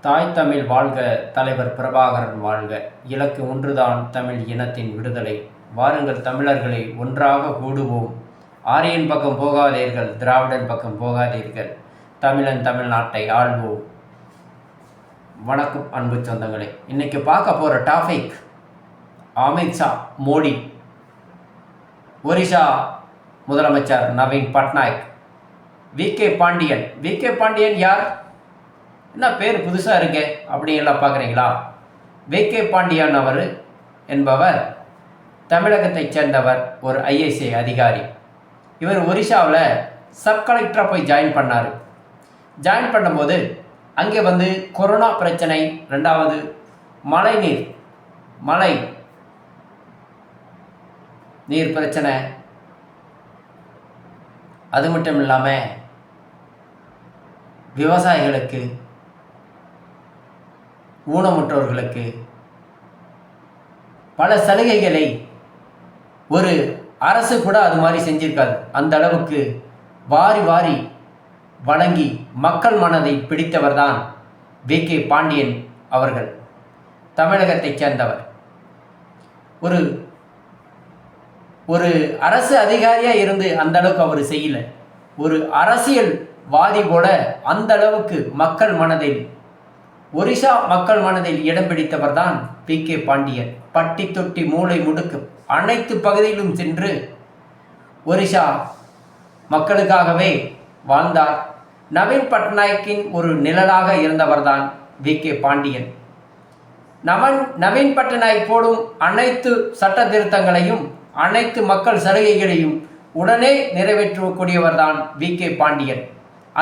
தாய் தமிழ் வாழ்க தலைவர் பிரபாகரன் வாழ்க. இலக்கு ஒன்றுதான் தமிழ் இனத்தின் விடுதலை. வாருங்கள் தமிழர்களை ஒன்றாக கூடுவோம். ஆரியன் பக்கம் போகாதீர்கள் திராவிடன் பக்கம் போகாதீர்கள். தமிழன் தமிழ்நாட்டை ஆள்வோம். வணக்கம் அன்பு சொந்தங்களே. இன்னைக்கு பார்க்க போகிற டாபிக் அமித்ஷா மோடி. ஒரிசா முதலமைச்சர் Naveen Patnaik. We K Pandian. We K Pandian யார்? என்ன பேர் புதுசாக இருக்கே அப்படி பார்க்குறீங்களா? வேகே கே. அவர் என்பவர் தமிழகத்தைச் சேர்ந்தவர் ஒரு ஐஏசிஐ அதிகாரி. இவர் ஒரிசாவில் சப் கலெக்டராக போய் ஜாயின் பண்ணார். ஜாயின் பண்ணும்போது அங்கே வந்து கொரோனா பிரச்சனை ரெண்டாவது மழை நீர் மழை நீர் பிரச்சனை. அது மட்டும் இல்லாமல் விவசாயிகளுக்கு ஊனமுற்றோர்களுக்கு பல சலுகைகளை ஒரு அரசு கூட அது மாதிரி செஞ்சிருக்காது. அந்த அளவுக்கு வாரி வாரி வழங்கி மக்கள் மனதை பிடித்தவர் தான் வி. கே. பாண்டியன் அவர்கள் தமிழகத்தைச் சேர்ந்தவர். ஒரு ஒரு அரசு அதிகாரியாக இருந்து அந்த அளவுக்கு அவர் செய்யலை. ஒரு அரசியல் வாதி போல அந்த அளவுக்கு மக்கள் மனதில் ஒரிசா மக்கள் மனதில் இடம் பிடித்தவர் தான் பி. கே. பாண்டியன். பட்டி தொட்டி மூளை முடுக்கு. அனைத்து பகுதியிலும் சென்று ஒரிசா மக்களுக்காகவே வாழ்ந்தார். நவீன் பட்நாயக்கின் ஒரு நிழலாக இருந்தவர்தான் வி கே. பாண்டியன். நவன் நவீன் பட்நாயக் போடும் அனைத்து சட்ட திருத்தங்களையும் அனைத்து மக்கள் சலுகைகளையும் உடனே நிறைவேற்றக்கூடியவர்தான் வி கே. பாண்டியன்.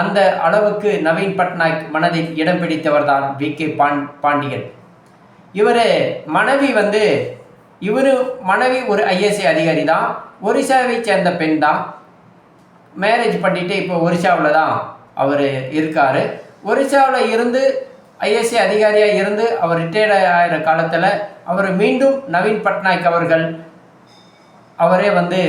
அந்த அளவுக்கு நவீன் பட்நாயக் மனதில் இடம் பிடித்தவர் தான் வி. கே. பாண் பாண்டியன். இவர் மனைவி வந்து இவர் மனைவி ஒரு ஐஎஸ்ஐ அதிகாரி தான் ஒரிசாவை சேர்ந்த பெண் தான் மேரேஜ் பண்ணிட்டு இப்போ ஒரிசாவில் தான் அவர் இருக்கார். ஒரிசாவில் இருந்து ஐஎஸ்ஐ அதிகாரியாக இருந்து அவர் ரிட்டையர்ட் ஆகிற காலத்தில் அவர் மீண்டும் நவீன் பட்நாயக் அவர்கள் அவரே வந்து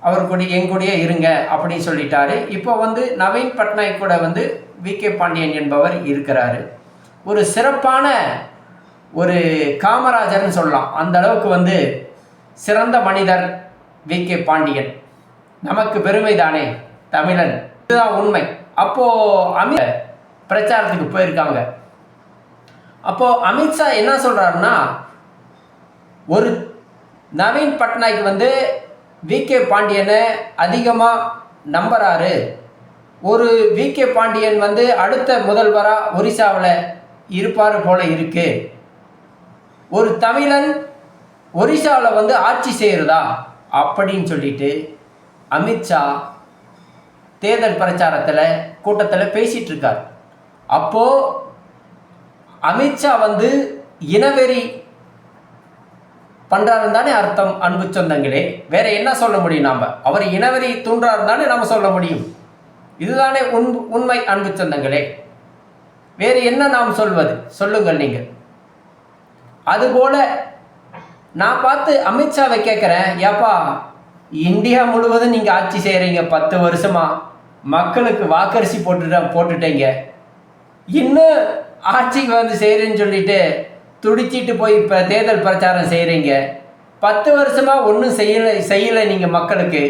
அவர் கூட என் கூடயே இருங்க அப்படின்னு சொல்லிட்டாரு. இப்போ வந்து நவீன் பட்நாயக் கூட வந்து வி. கே. பாண்டியன் என்பவர் இருக்கிறாரு. ஒரு சிறப்பான ஒரு காமராஜர்னு சொல்லலாம். அந்த அளவுக்கு வந்து சிறந்த மனிதர் வி. கே. பாண்டியன். நமக்கு பெருமை தானே தமிழன். இதுதான் உண்மை. அப்போ அமித் பிரச்சாரத்துக்கு போயிருக்காங்க. அப்போ அமித்ஷா என்ன சொல்றாருன்னா ஒரு நவீன் பட்நாயக் வந்து வி கே பாண்டியனை அதிகமாக நம்புறாரு. ஒரு வி கே பாண்டியன் வந்து அடுத்த முதல்வராக ஒரிசாவில் இருப்பார் போல இருக்கு. ஒரு தமிழன் ஒரிசாவில் வந்து ஆட்சி செய்கிறதா அப்படின்னு சொல்லிட்டு அமித்ஷா தேர்தல் பிரச்சாரத்தில் கூட்டத்தில் பேசிகிட்டு இருக்கார். அப்போது அமித்ஷா வந்து இனவெறி பண்ணுறாருன்னு தானே அர்த்தம் அன்பு சொந்தங்களே. வேற என்ன சொல்ல முடியும் நாம? அவர் இனவெறி தூண்டுறாரு தானே நம்ம சொல்ல முடியும். இதுதானே உண் உண்மை அன்பு சொந்தங்களே. வேறு என்ன நாம் சொல்வது? சொல்லுங்கள் நீங்கள். அதுபோல நான் பார்த்து அமித்ஷாவை கேட்குறேன் ஏப்பா இந்தியா முழுவதும் நீங்கள் ஆட்சி செய்கிறீங்க பத்து வருஷமா? மக்களுக்கு வாக்கரிசி போட்டுட்ட போட்டுட்டீங்க. இன்னும் ஆட்சிக்கு வந்து செய்கிறேன்னு சொல்லிட்டு துடிச்சிட்டு போய் இப்போ தேர்தல் பிரச்சாரம் செய்கிறீங்க பத்து வருஷமாக ஒன்றும் செய்யலை செய்யலை நீங்கள் மக்களுக்கு.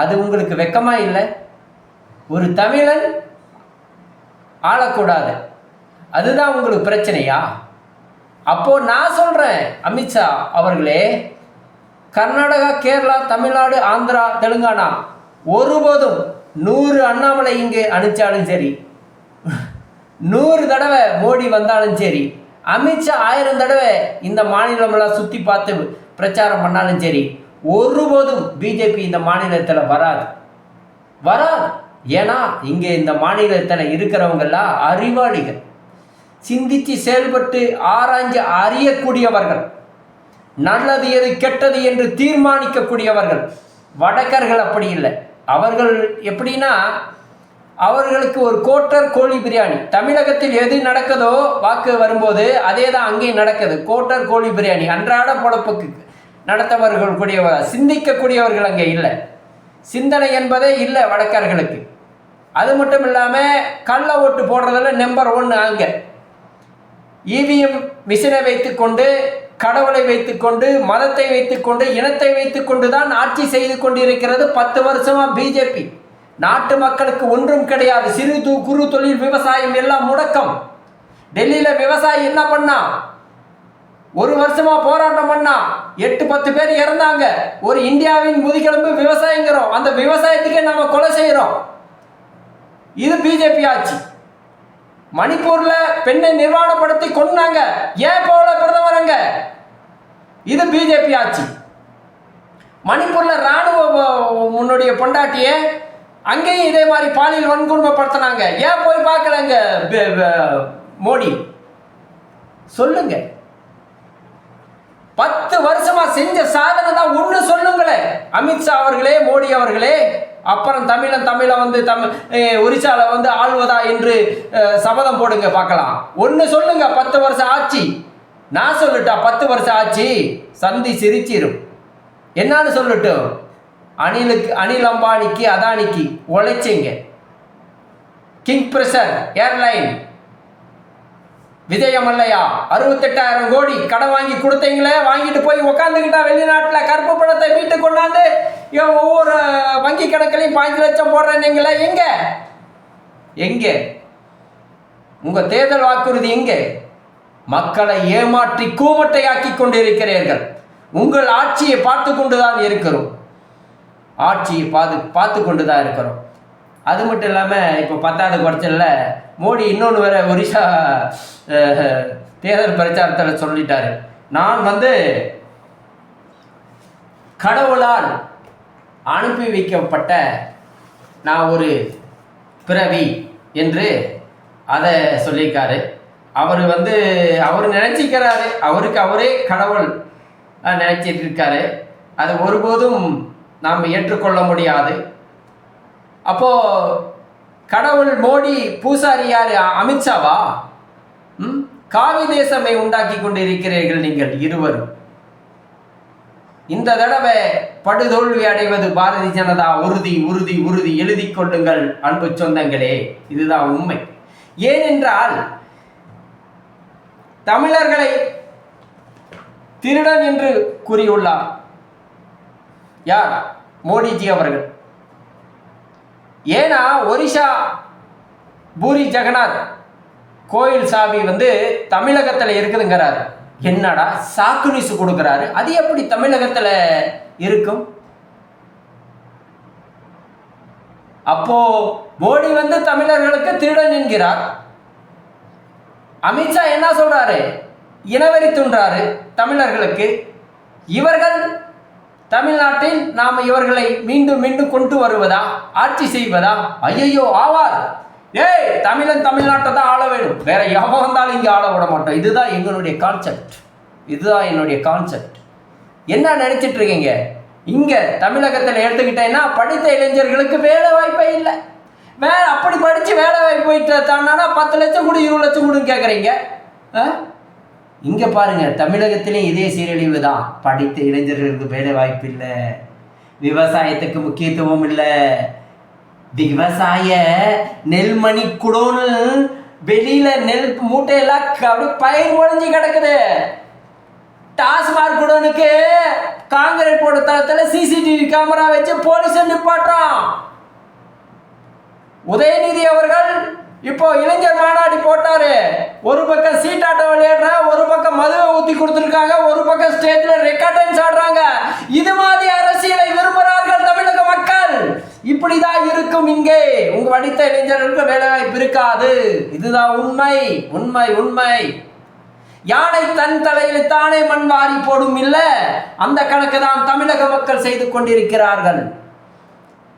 அது உங்களுக்கு வெக்கமாக இல்லை? ஒரு தமிழன் ஆளக்கூடாது. அதுதான் உங்களுக்கு பிரச்சனையா? அப்போ நான் சொல்கிறேன் அமித்ஷா அவர்களே கர்நாடகா கேரளா தமிழ்நாடு ஆந்திரா தெலுங்கானா ஒருபோதும் நூறு அண்ணாமலை இங்கே அனுப்பிச்சாலும் சரி நூறு தடவை மோடி வந்தாலும் சரி அமித்ஷா ஆயிரம் தடவை இந்த மாநிலமெல்லாம் சுற்றி பார்த்து பிரச்சாரம் பண்ணாலும் சரி ஒருபோதும் பிஜேபி இந்த மாநிலத்தில் வராது. வராது. ஏன்னா இங்கே இந்த மாநிலத்தில் இருக்கிறவங்கெல்லாம் அறிவாளிகள். சிந்தித்து செயல்பட்டு ஆராய்ஞ்சு அறியக்கூடியவர்கள். நல்லது எது கெட்டது என்று தீர்மானிக்கக்கூடியவர்கள். வடக்கர்கள் அப்படி இல்லை. அவர்கள் எப்படின்னா அவர்களுக்கு ஒரு கோட்டர் கோழி பிரியாணி. தமிழகத்தில் எது நடக்குதோ வாக்கு வரும்போது அதே தான் அங்கேயும் நடக்குது. கோட்டர் கோழி பிரியாணி. அன்றாட பொழப்புக்கு நடத்தவர்கள் கூடிய சிந்திக்கக்கூடியவர்கள் அங்கே இல்லை. சிந்தனை என்பதே இல்லை வடக்கர்களுக்கு அது மட்டும் இல்லாமல் கள்ள ஓட்டு போடுறதுல நம்பர் ஒன்று அங்கே. இவிஎம் மிஷினை வைத்துக்கொண்டு கடவுளை வைத்துக்கொண்டு மதத்தை வைத்துக்கொண்டு இனத்தை வைத்துக்கொண்டு தான் ஆட்சி செய்து கொண்டிருக்கிறது பத்து வருஷமாக பிஜேபி. நாட்டு மக்களுக்கு ஒன்றும் கிடையாது. சிறு து குறு தொழில் விவசாயம் எல்லாம் முடக்கம். டெல்லியில விவசாயி என்ன பண்ணா? ஒரு வருஷமா போராட்டம் பண்ணா. எட்டு பத்து பேர் இறந்தாங்க. ஒரு இந்தியாவின் முதுகெலும்பு விவசாயங்கிறோம். அந்த விவசாயத்துக்கே நாம கொலை செய்யறோம். இது பிஜேபி ஆட்சி. மணிப்பூர்ல பெண்ணை நிர்வாணப்படுத்தி கொண்டாங்க ஏன் போல பிரதமரங்க? இது பிஜேபி ஆட்சி. மணிப்பூர்ல ராணுவ முன்னுடைய பொண்டாட்டியே அங்கேயும் இதே மாதிரி பாலியல் வன்கொடுமைப்படுத்தினாங்க. ஏன் போய் பார்க்கலங்க? மோடி. சொல்லுங்க. பத்து வருஷமா செஞ்ச சாதனை தான் ஒண்ணு சொல்லுங்களேன் அமித்ஷா அவர்களே மோடி அவர்களே அப்புறம் தமிழன் தமிழை வந்து தமிழ் ஒரிசால வந்து ஆள்வதா என்று சபதம் போடுங்க பார்க்கலாம். ஒண்ணு சொல்லுங்க பத்து வருஷம் ஆட்சி. நான் சொல்லட்டா பத்து வருஷம் ஆச்சு சந்தி சிரிச்சிரும். என்னன்னு சொல்லட்டும்? அனிலுக்கு அனில் அம்பானிக்கு அதானிக்கு உழைச்சிங்க. கிங் பிரஷர் ஏர்லைன் விஜயம் அல்லையா அறுபத்தெட்டாயிரம் கோடி கடன் வாங்கி கொடுத்தீங்களே? வாங்கிட்டு போய் உக்காந்துக்கிட்டா வெளிநாட்டில் கருப்பு பணத்தை வீட்டு கொண்டாந்து ஒவ்வொரு வங்கி கணக்குலையும் பாஞ்சு லட்சம் போடுறேன்னீங்களே எங்க? எங்க? உங்க தேர்தல் வாக்குறுதி எங்கே? மக்களை ஏமாற்றி கூமட்டையாக்கி கொண்டிருக்கிறீர்கள். உங்கள் ஆட்சியை பார்த்து கொண்டுதான் இருக்கிறோம். ஆட்சியை பார்த்து பார்த்து கொண்டு தான் இருக்கிறோம். அது மட்டும் இல்லாமல் இப்போ பத்தாவது குறைச்சல்ல மோடி இன்னொன்று வேற ஒரிசா தேர்தல் பிரச்சாரத்தில் சொல்லிட்டாரு. நான் வந்து கடவுளால் அனுப்பி வைக்கப்பட்ட நான் ஒரு பிறவி என்று அதை சொல்லியிருக்காரு. அவர் வந்து அவர் நினச்சிக்கிறாரு. அவருக்கு அவரே கடவுள் நினச்சிட்டு இருக்காரு. அதை ஒருபோதும் நாம் ஏற்றுக்கொள்ள முடியாது. அப்போ கடவுள் மோடி பூசாரி யாரு? அமித்ஷாவா? ம்? காவி தேசமை உண்டாக்கி கொண்டிருக்கிறீர்கள் நீங்கள் இருவரும். இந்த தடவை படுதோல்வி அடைவது பாரதிய ஜனதா உறுதி உறுதி உறுதி. எழுதிக் கொள்ளுங்கள் அன்பு சொந்தங்களே. இதுதான் உண்மை. ஏனென்றால் தமிழர்களை திருடன் என்று கூறியுள்ளார். யார்? மோடிஜி அவர்கள். ஏன்னா ஒரிஷா பூரி ஜெகநாத் கோயில் சாவி வந்து தமிழகத்தில் இருக்குதுங்கிறாரு. என்னடா சாக்கு நியூஸ் கொடுக்குறாரு. அது எப்படி தமிழகத்தில் இருக்கும்? அப்போ மோடி வந்து தமிழர்களுக்கு திருடன் என்கிறார். அமித்ஷா என்ன சொல்றாரு? இனவெறி தூண்டுறாரு தமிழர்களுக்கு. இவர்கள் தமிழ்நாட்டில் நாம் இவர்களை மீண்டும் மீண்டும் கொண்டு வருவதா? ஆட்சி செய்வதா? ஐயையோ ஆவார். ஏய் தமிழன் தமிழ்நாட்டை தான் ஆள வேணும் வேற எவ்வளோ வந்தாலும் இங்கே ஆள விட மாட்டோம். இதுதான் எங்களுடைய கான்செப்ட் இதுதான் என்னுடைய கான்செப்ட் என்ன நினைச்சிட்டு இருக்கீங்க? இங்க தமிழகத்தில் எடுத்துக்கிட்டேன்னா படித்த இளைஞர்களுக்கு வேலை வாய்ப்பே இல்லை. வேலை அப்படி படித்து வேலை வாய்ப்பு போயிட்டு தானா பத்து லட்சம் கூட இருபது லட்சம் கொடுன்னு கேட்குறீங்க இங்க பாருங்க தமிழகத்திலையும் இதே சீரழிவு தான் படித்த இளைஞர்களுக்கு வேலை வாய்ப்பு இல்லை விவசாயத்துக்கு முக்கியத்துவம் இல்லை. விவசாய நெல்மணி குடோன்னு வெளியில நெல் மூட்டையெல்லாம் க- பயிர் முளைஞ்சு கிடக்குது. டாஸ்மாக் குடோனுக்கு காங்கிரீட் போட்ட தளத்துல சிசிடிவி கேமரா வச்சு போலீஸ் நிப்பாட்டுறான். உதயநிதி அவர்கள் இப்போ இளைஞர் மாநாடு போட்டாரு. ஒரு பக்கம் சீட்டாட்டம் விளையாடுற ஒரு பக்கம் மதுவை ஊத்தி கொடுத்துருக்காங்க ஒரு பக்கம் ஸ்டேஜ்ல ரெக்கார்ட் டான்ஸ் ஆடுறாங்க இது மாதிரி அரசியலை விரும்புகிறார்கள் தமிழக மக்கள். இப்படிதான் இருக்கும் இங்கே. உங்க படித்த இளைஞர்களுக்கு வேலை வாய்ப்பு இருக்காது. இதுதான் உண்மை உண்மை உண்மை. யானை தன் தலையில் தானே மண் வாரி போடும் இல்ல? அந்த கணக்கு தான் தமிழக மக்கள் செய்து கொண்டிருக்கிறார்கள்.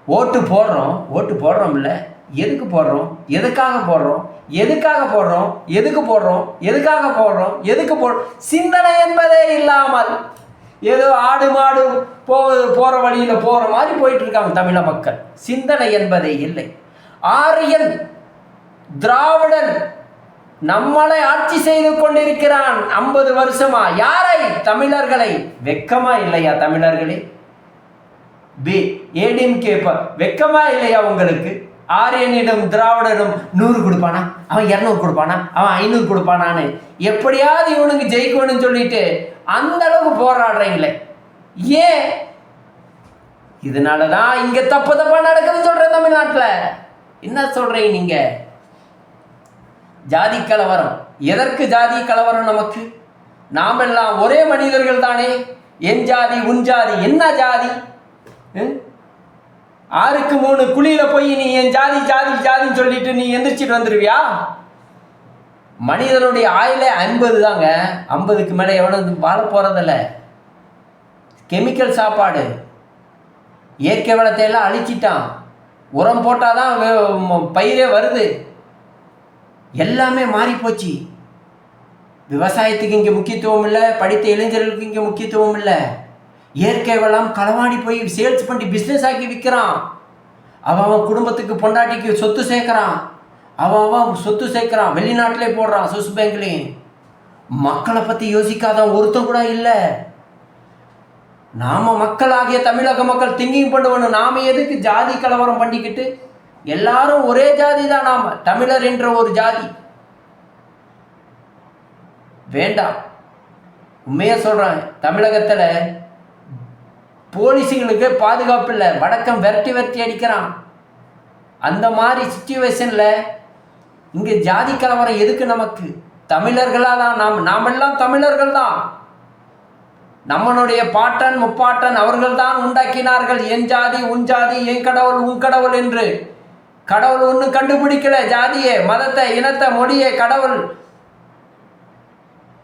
ஓட்டு போடுறோம் ஓட்டு போடுறோம் இல்லை எதுக்கு போடுறோம்? எதுக்காக போடுறோம்? எதுக்காக போடுறோம்? எதுக்கு போடுறோம்? எதுக்காக போடுறோம்? எதுக்கு போடுறோம் சிந்தனை என்பதே இல்லாமல் ஏதோ ஆடு மாடு போவது போகிற வழியில் போகிற மாதிரி போயிட்டு இருக்காங்க தமிழ மக்கள். சிந்தனை என்பதே இல்லை. ஆரியன் திராவிடன் நம்மளை ஆட்சி செய்து கொண்டிருக்கிறான் ஐம்பது வருஷமா. யாரை? தமிழர்களை. வெக்கமா இல்லையா தமிழர்களே? பி ஏடிஎம்கே வெக்கமா இல்லையா உங்களுக்கு? ஆரியனிடம் திராவிடரிடம் நூறு கொடுப்பானா? அவன் இரநூறு கொடுப்பானா? அவன் ஐநூறு கொடுப்பானான்னு. எப்படியாவது இவனுக்கு ஜெயிக்கணும்னு சொல்லிட்டு அந்த அளவுக்கு போராடுறீங்களே. ஏன்? இதனால தான் இங்க தப்பு தப்பா நடக்குதுன்னு சொல்றேன் தமிழ்நாட்டில். என்ன சொல்றீங்க நீங்க? ஜாதி கலவரம். எதற்கு ஜாதி கலவரம் நமக்கு? நாமெல்லாம் ஒரே மனிதர்கள் தானே. என் ஜாதி உன் ஜாதி என்ன ஜாதி? ம்? ஆறுக்கு மூணு குழியில போய் நீ என் ஜாதி ஜாதி ஜாதின்னு சொல்லிட்டு நீ எந்திரிச்சிட்டு வந்துருவியா? மனிதனுடைய ஆயுளே ஐம்பது தாங்க. ஐம்பதுக்கு மேலே எவனும் வாழ போறதில்ல. கெமிக்கல் சாப்பாடு. இயற்கை வளத்தை எல்லாம் அழிச்சிட்டான். உரம் போட்டாதான் தான் பயிரே வருது. எல்லாமே மாறி போச்சு விவசாயத்துக்கு இங்கே முக்கியத்துவம் இல்லை படித்த இளைஞர்களுக்கு இங்கே முக்கியத்துவம் இல்லை. இயற்கை வளம் களவாடி போய் சேல்ஸ் பண்ணி பிஸ்னஸ் ஆக்கி விற்கிறான் அவன் அவன் குடும்பத்துக்கு பொண்டாட்டிக்கு சொத்து சேர்க்குறான். அவன் அவன் சொத்து சேர்க்குறான். வெளிநாட்டிலே போடுறான் சுவிஸ் பேங்க்லேயும் மக்களை பற்றி யோசிக்காதவன் ஒருத்தம் கூட இல்லை. நாம் மக்களாகிய தமிழக மக்கள் திங்கிங் பண்ணுவணும் நாம் எதுக்கு ஜாதி கலவரம் பண்ணிக்கிட்டு எல்லாரும் ஒரே ஜாதி தான் நாம். தமிழர் என்ற ஒரு ஜாதி. வேண்டாம். உண்மையாக சொல்கிறேன் தமிழகத்தில் போலீஸுங்களுக்கு பாதுகாப்பு இல்லை. வடக்கம் விரட்டி விரட்டி அடிக்கிறான். அந்த மாதிரி சுச்சுவேஷனில் இங்கே ஜாதி கலவரம் எதுக்கு நமக்கு? தமிழர்களா தான் நாம் நாமெல்லாம் தமிழர்கள் தான் நம்மளுடைய பாட்டன் முப்பாட்டன் அவர்கள் தான் உண்டாக்கினார்கள். என் ஜாதி உன் ஜாதி என் கடவுள் உன் கடவுள் என்று. கடவுள் ஒன்றும் கண்டுபிடிக்கல ஜாதியை மதத்தை இனத்தை மொழியை கடவுள்.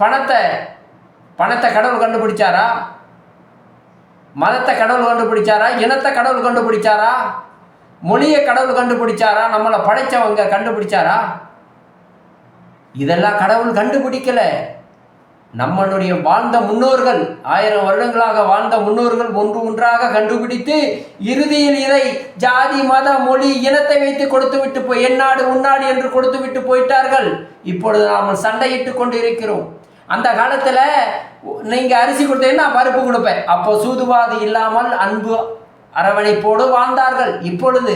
பணத்தை பணத்தை கடவுள் கண்டுபிடிச்சாரா? மதத்தை கடவுள் கண்டுபிடிச்சாரா? இனத்தை கடவுள் கண்டுபிடிச்சாரா? மொழியை கடவுள் கண்டுபிடிச்சாரா? நம்மளை படைச்சவங்க கண்டுபிடிச்சாரா? இதெல்லாம் கடவுள் கண்டுபிடிக்கல. நம்மளுடைய வாழ்ந்த முன்னோர்கள் ஆயிரம் வருடங்களாக வாழ்ந்த முன்னோர்கள் ஒன்று ஒன்றாக கண்டுபிடித்து இறுதியில் இதை ஜாதி மத மொழி இனத்தை வைத்து கொடுத்து விட்டு போய் என்னாடு உன்னாடு என்று கொடுத்து விட்டு போயிட்டார்கள். இப்பொழுது நாம் சண்டையிட்டு கொண்டு இருக்கிறோம் அந்த காலத்தில் நீங்கள் அரிசி கொடுத்தீங்கன்னா பருப்பு கொடுப்பேன். அப்போ சூதுவாது இல்லாமல் அன்பு அரவணைப்போடு வாழ்ந்தார்கள். இப்பொழுது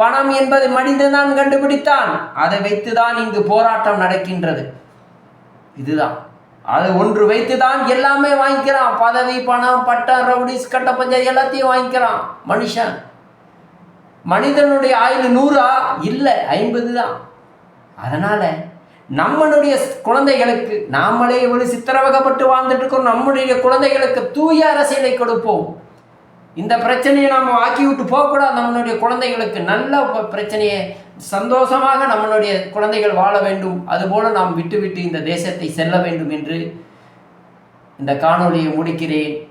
பணம் என்பது மனிதன்தான் கண்டுபிடித்தான். அதை வைத்துதான் இங்கு போராட்டம் நடக்கின்றது. இதுதான். அது ஒன்று வைத்து தான் எல்லாமே வாங்கிக்கிறான். பதவி பணம் பட்டம் ரவுடிஸ் கட்ட பஞ்சாயத்து எல்லாத்தையும் வாங்கிக்கிறான். மனுஷன். மனிதனுடைய ஆயுள் நூறா? இல்லை ஐம்பது தான். அதனால நம்மளுடைய குழந்தைகளுக்கு நாமளே ஒரு சித்திரவகப்பட்டு வாழ்ந்துட்டு இருக்கோம் நம்முடைய குழந்தைகளுக்கு தூய அரசியலை கொடுப்போம். இந்த பிரச்சனையை நாம் ஆக்கி விட்டு போகக்கூடாது. நம்மளுடைய குழந்தைகளுக்கு நல்ல பிரச்சனையை சந்தோஷமாக நம்மளுடைய குழந்தைகள் வாழ வேண்டும். அதுபோல நாம் விட்டுவிட்டு இந்த தேசத்தை செல்ல வேண்டும் என்று இந்த காணொளியை முடிக்கிறேன்.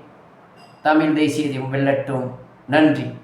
தமிழ் தேசியத்தையும் வெல்லட்டும். நன்றி.